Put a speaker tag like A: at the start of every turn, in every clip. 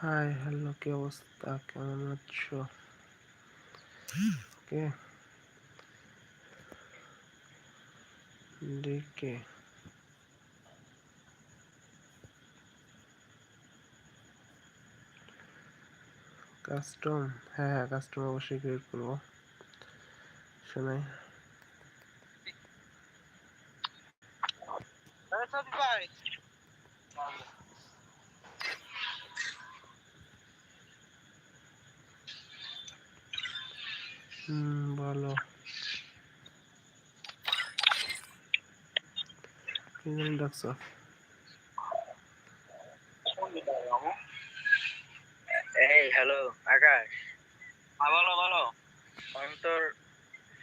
A: Hi hello কি অবস্থা? কেমন আছো? কে? ডিকে কাস্টম হ্যাঁ হ্যাঁ কাস্টম অবশ্যই ক্রিয়েট করব। শোনাই
B: ভাই
A: হুম বলো কি জানি ডাকছো?
C: এই হ্যালো আকাশ।
B: হ্যাঁ বলো বলো।
C: ফোন তোর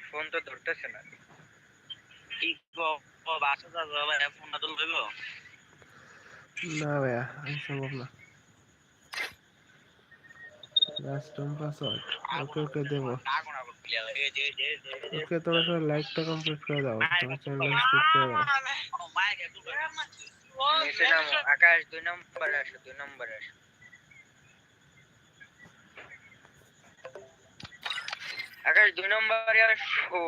C: ফোন তো ধরতেছে না।
B: কি গো বাসা যাব ভাই ফোনটা তুলবে গো
A: না ভাইয়া আমি সম্ভব না। কাস্টম পাসওয়ার্ড ওকে ওকে দেবো। ওকে
C: আকাশ দুই নম্বরে আসো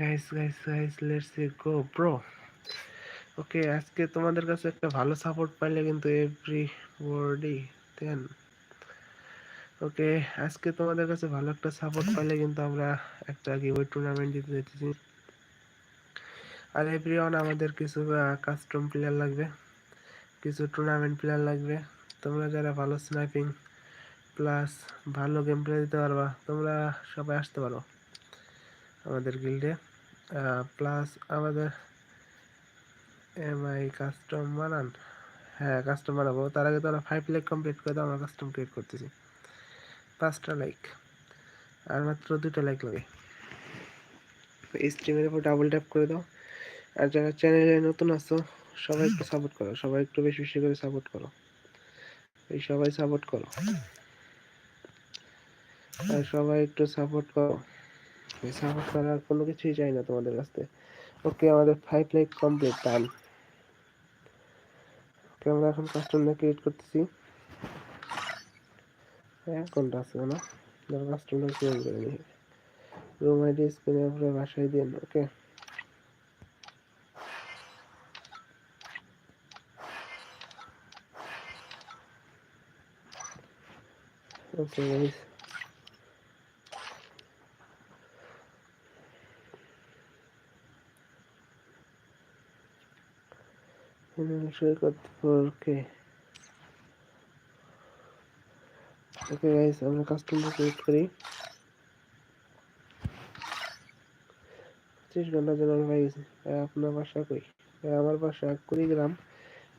A: guys guys guys let's go bro okay আজকে তোমাদের কাছে একটা ভালো সাপোর্ট পাইলে কিন্তু এভরি ওয়ার্ডই দেন ওকে, আজকে তোমাদের কাছে ভালো একটা সাপোর্ট পাইলে কিন্তু আমরা একটা গিভওয়ে টুর্নামেন্ট দিতে যেতেছি আর এভরিওয়ান আমাদের কিছু কাস্টম প্লেয়ার লাগবে, কিছু টুর্নামেন্ট প্লেয়ার লাগবে। তোমরা যারা ভালো স্নাইপিং প্লাস ভালো গেম প্লে দিতে পারবা, তোমরা সবাই আসতে পারো আমাদের গিল্ডে প্লাস আমাদের এমআই কাস্টম বানান। হ্যাঁ কাস্টম বানাবো। তার আগে তোমরা ফাইভ লাইক কমপ্লিট করে দাও, আমরা কাস্টম ক্রিয়েট করতেছি। পাঁচটা লাইক আর মাত্র দুটো লাইক লাগে। স্ট্রিমের উপর ডাবল ট্যাপ করে দাও। আর যারা চ্যানেলে নতুন আসছো সবাই একটু সাপোর্ট করো। সবাই একটু বেশি বেশি করে সাপোর্ট করো। এই সবাই সাপোর্ট করো। আর সবাই একটু সাপোর্ট করো। সাপোর্ট করার কোনো কিছুই চাই না তোমাদের কাছ। থেকে ওকে, আমাদের five like complete done okay, আমরা এখন কাস্টমার ক্রিয়েট করতেছি। হ্যাঁ কোনটা আছে না। কাস্টমার ক্রিয়েট করে নিই। রুম আইডি বাসায় দিন ওকে ওকে গাইস ফোরকে ওকে গাইস আমরা কাস্টমার ক্রিয়েট করি পঁচিশ ঘণ্টা হয়ে গেছে আপনার বাসা কই আমার বাসা কুড়িগ্রাম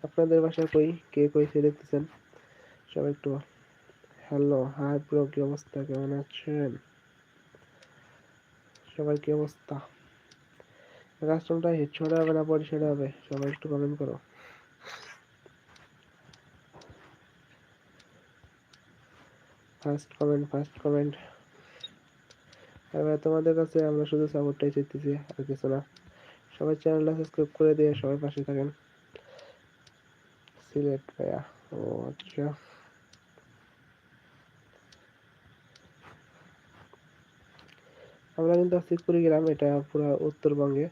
A: আপনাদের বাসা কই কে কইছে দেখতেছেন সবাই একটু হ্যালো হাই ব্রো কি অবস্থা কেমন আছেন সবাই কি অবস্থা কাস্টমটা হেডশট হবে না পরিষদ হবে সবাই একটু কমেন্ট করো ফার্স্ট কমেন্ট ফার্স্ট কমেন্ট এবার তোমাদের কাছে আমরা শুধু সাপোর্টটাই চাইতেছি আর কিছু না। সবাই চ্যানেলটা সাবস্ক্রাইব করে দিয়ে সবাই পাশে থাকেন। সিলেট ভাইয়া, ও আচ্ছা। আমরা কিন্তু আছি কুড়িগ্রাম এটা পুরো উত্তরবঙ্গে।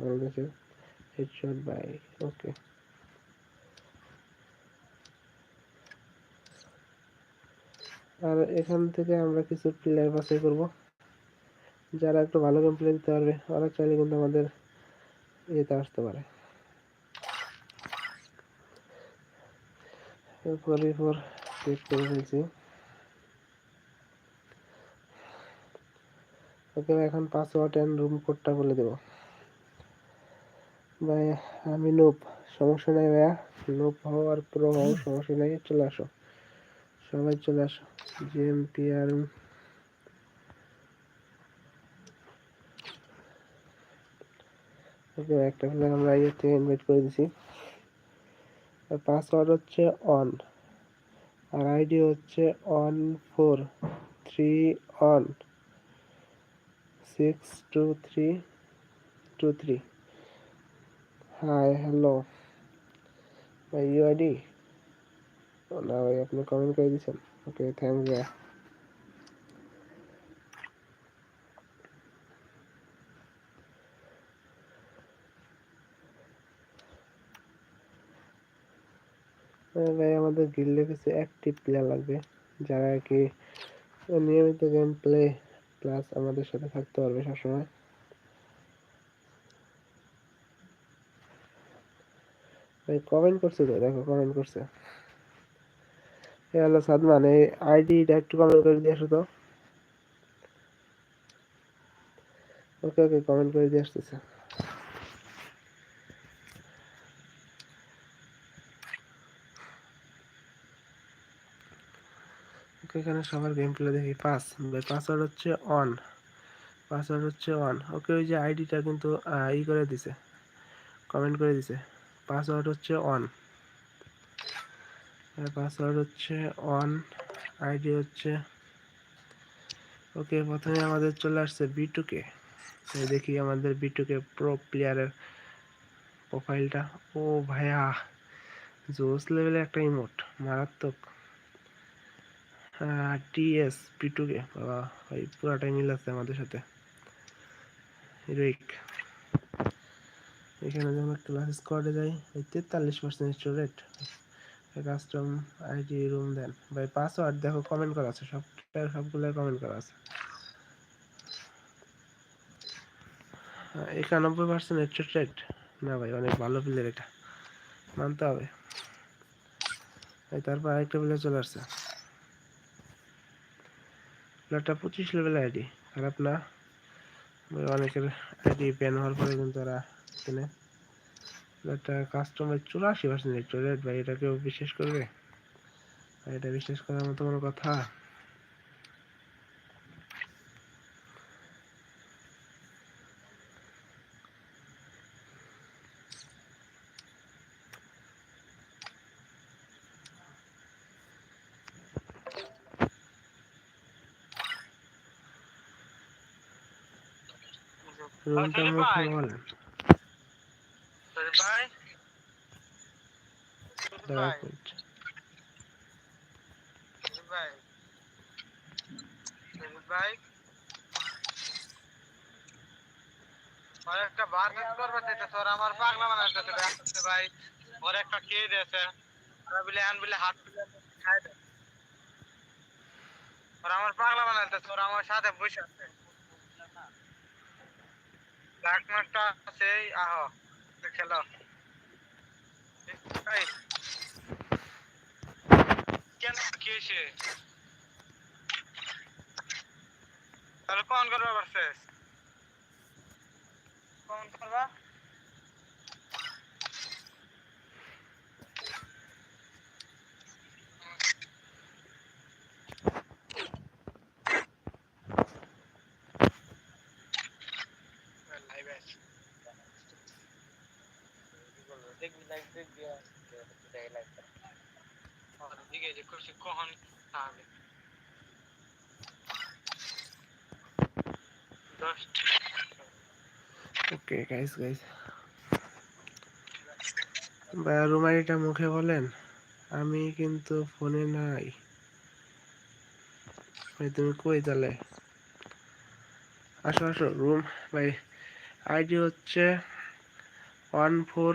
A: বাংলাদেশের হেডশট বাই ওকে আর এখান থেকে আমরা কিছু প্লেয়ার বাছাই করব, যারা একটু ভালো গেম প্লে দিতে পারবে, ওরা চাইলে কিন্তু আমাদের ইয়েতে আসতে পারে। এরপর ওকে, এখন পাসওয়ার্ড অ্যান্ড রুম কোডটা বলে দেবো। ভাই, আমি নোপ সমস্যা নাই ভাইয়া। নোপ হওয়ার প্রো হও, সমস্যা নাই, চলে আসো। সবাই চলে আসো। জিএমপি আর ওকে, একটা প্লেয়ার আমরা ইয়ে থেকে ইনভাইট করে দিছি। আর পাসওয়ার্ড হচ্ছে অন। আর আইডি হচ্ছে one four, three one. Six two three two three. Hi, hello. ভাই ইউআইডি না ভাই আপনি কমেন্ট করে দিয়েছেন ওকে থ্যাংক আহ, ভাই আমাদের গিল্ডে কিছু অ্যাক্টিভ প্লেয়ার লাগবে। যারা আর কি নিয়মিত গেম প্লে প্লাস আমাদের সাথে থাকতে পারবে সবসময়। ভাই কমেন্ট করছে তো দেখো কমেন্ট করছে। হলো সাদমান, এই আইডিটা একটু কমেন্ট করে দিয়ে আসো তো। ওকে ওকে কমেন্ট করে দিয়ে আসতেছে। এখানে সবার গেম প্লে দেখি। পাস পাসওয়ার্ড হচ্ছে অন পাসওয়ার্ড হচ্ছে অন ওকে, ওই যে আইডিটা কিন্তু ই করে দিছে কমেন্ট করে দিছে। পাসওয়ার্ড হচ্ছে অন পাসওয়ার্ড হচ্ছে অন আইডি হচ্ছে ওকে প্রথমে আমাদের চলে আসছে বিটুকে দেখি আমাদের বিটুকে প্রো প্লেয়ারের প্রোফাইলটা ও ভাইয়া, জোস লেভেলে একটা ইমোট মারাত্মক। টিএস পিটুকে বাবা, ওই পুরাটাই মিল আছে আমাদের সাথে। হিরোইক এখানে যখন ক্লাস স্কোয়াডে যাই তেতাল্লিশ পার্সেন্ট স্টোরেট কাস্টম আইডি রুম দেন। ভাই পাসওয়ার্ড দেখো কমেন্ট করা আছে। সবটা সবগুলো কমেন্ট করা আছে। একানব্বই পার্সেন্ট স্টোরেট না ভাই, অনেক ভালো প্লেয়ার এটা। মানতে হবে। তারপর আরেকটা প্লেয়ার চলে আসছে। প্লেয়ারটা পঁচিশ লেভেল আইডি খারাপ না। অনেকের আইডি ব্যান হওয়ার পরে কিন্তু ওরা কিনে। প্লেয়ারটা কাস্টমার চুরাশি পার্সেন্ট রেট ভাই এটা কেউ বিশ্বাস করবে? এটা বিশ্বাস করার মতো কোনো কথা। রুমটা মুখে বলেন
B: ভাই ভাই আমার সাথে বসে আছে আহ। খেলো। কেন কি হয়েছে? তাহলে কোন করবা ভার্সেস কোন করবা লাইভ আছে
A: ওকে গাইস গাইস ভাইয়া রুম আইডিটা মুখে বলেন। আমি কিন্তু ফোনে নাই। ভাই, তুমি কই তাহলে? আসো আসো রুম ভাই আইডি হচ্ছে one four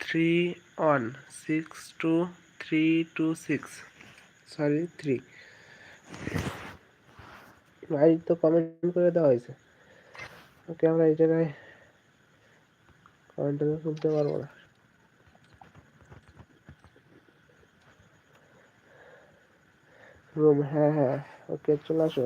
A: three one six two three two six sorry three ID তো কমেন্ট করে দেওয়া হয়েছে। ওকে, আমরা এই জায়গায় কমেন্টটা তুলতে পারব না। রুম হ্যাঁ হ্যাঁ ওকে, চলে আসো।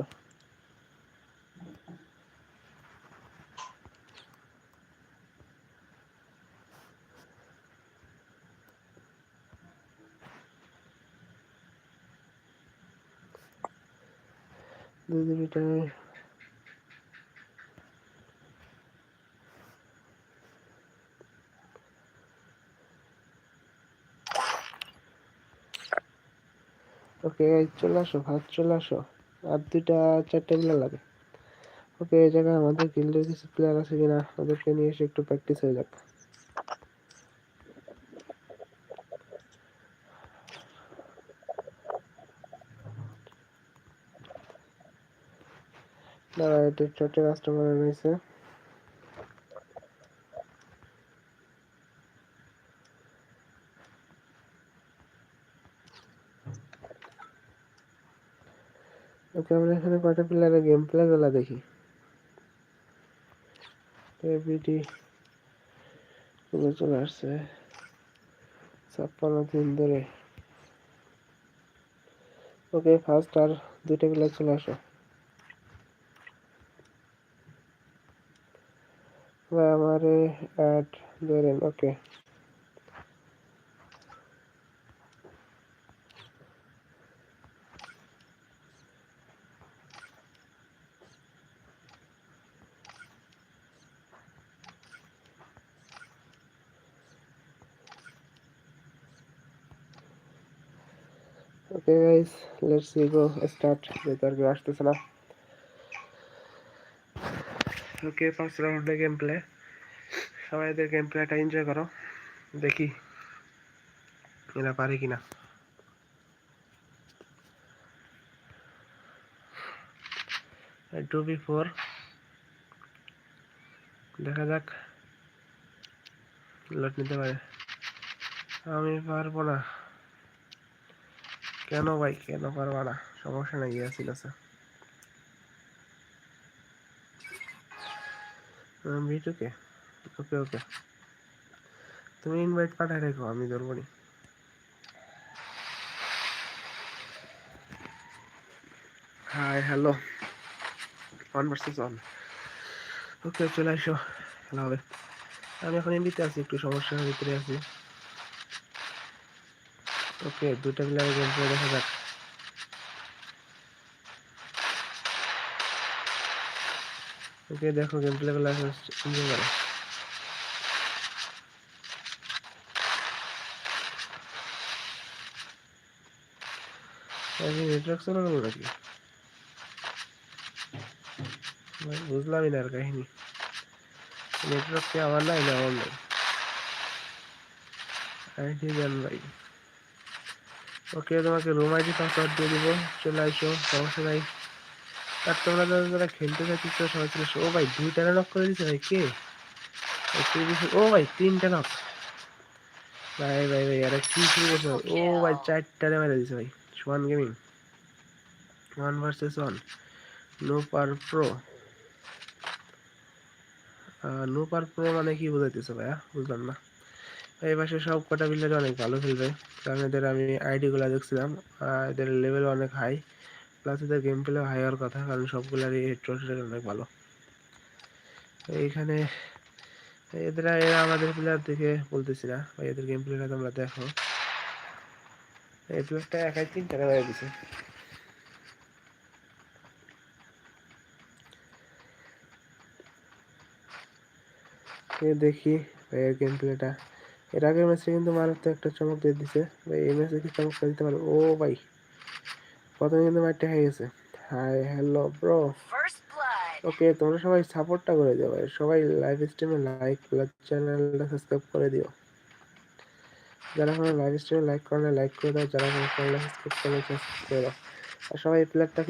A: ওকে, চলে আসো, ভাত চলে আসো। আর দুইটা, চারটে প্লেয়ার লাগে। ওকে, এই জায়গায় আমাদের গিল্ডের কিছু প্লেয়ার আছে কিনা, ওদেরকে নিয়ে এসে একটু প্র্যাকটিস হয়ে যাক। দাঁড়া এটা চারটে কাস্টমার রয়েছে। ওকে আমরা এখানে কয়টা প্লেয়ারের গেম প্লে গুলা দেখি? গুলো চলে আসছে। ছাপ্পান্ন দিন ধরে। ওকে ফার্স্ট আর দুইটা প্লেয়ার চলে আসো। আমারে অ্যাড ধরেন, okay. Guys let's go start যেহেতু আর আসতেছে না ওকে ফার্স্ট রাউন্ডে গেম প্লে সবাই এদের গেম প্লেটা এনজয় করো দেখি এরা পারে কিনা টু বি ফোর দেখা যাক লট নিতে পারে আমি পারব না কেন ভাই? কেন পারবা না? সমস্যা নাই ইয়াসিন আছে ভিটুকে? ওকে ওকে। তুমি ইনভাইট পাঠায় রেখো, আমি ধরবো নি। Hi hello one versus one okay, চলে আসো। খেলা হবে। আমি এখন এমনিতে আছি, একটু সমস্যার ভিতরে আছি। ওকে দুটা প্লেয়ারের গেম প্লে দেখা যাক। ওকে, দেখো গেম প্লে গুলো এনজয় করো নেটওয়ার্ক চলে গেল নাকি? বুঝলামই না আর কাহিনী। নেটওয়ার্ক কি আমার নাই না আমার নাই? আইডি দেন ভাই। ওকে তোমাকে রুম আইডি পাসওয়ার্ড দিয়ে দিব। চলে আসো সমস্যা নাই। আর তোমরা যারা খেলতে চাচ্ছিস তো সবাই চলে ও ভাই দুইটা নক করে দিছে ভাই কে? ও ভাই তিনটা নক ভাই ভাই ভাই আরে কি শুরু করছে ও ভাই চারটা চারটারে মেরে দিছে ভাই। Schwann gaming one versus one no par pro no par pro মানে কি বোঝাইতেছে ভাইয়া? বুঝলাম না। এই পাশে সব কটা বিল্ডার অনেক ভালো খেলবে। কারণ এদের আমি আইডি গুলা দেখছিলাম এদের লেভেল অনেক হাই প্লাস এদের গেম প্লে হাই হওয়ার কথা, কারণ সবগুলারই হেডশট অনেক ভালো। এইখানে এদের, এরা আমাদের প্লেয়ার দেখে বলতেছি না, ভাই এদের গেম প্লেটা তোমরা দেখো। এই প্লেয়ারটা একাই তিন টাকা হয়ে গেছে এ দেখি ভাইয়ের গেম প্লেটা এর আগের ম্যাচে কিন্তু মারাত্মক একটা চমক দিয়ে দিছে। ভাই এই ম্যাচে কি চমকটা দিতে পারবে ও ভাই প্রথমে কিন্তু মারটা হয়ে গেছে হাই হ্যালো ব্রো ওকে তোমরা সবাই সাপোর্টটা করে দিও ভাই। সবাই লাইভ স্ট্রিমে লাইক চ্যানেলটা সাবস্ক্রাইব করে দিও। যারা কোনো লাইভ স্ট্রিমে লাইক করে লাইক করে দাও। যারা কোনো চ্যানেল সাবস্ক্রাইব করে সাবস্ক্রাইব করে দাও। আর সবাই এই প্লেয়ারটাকে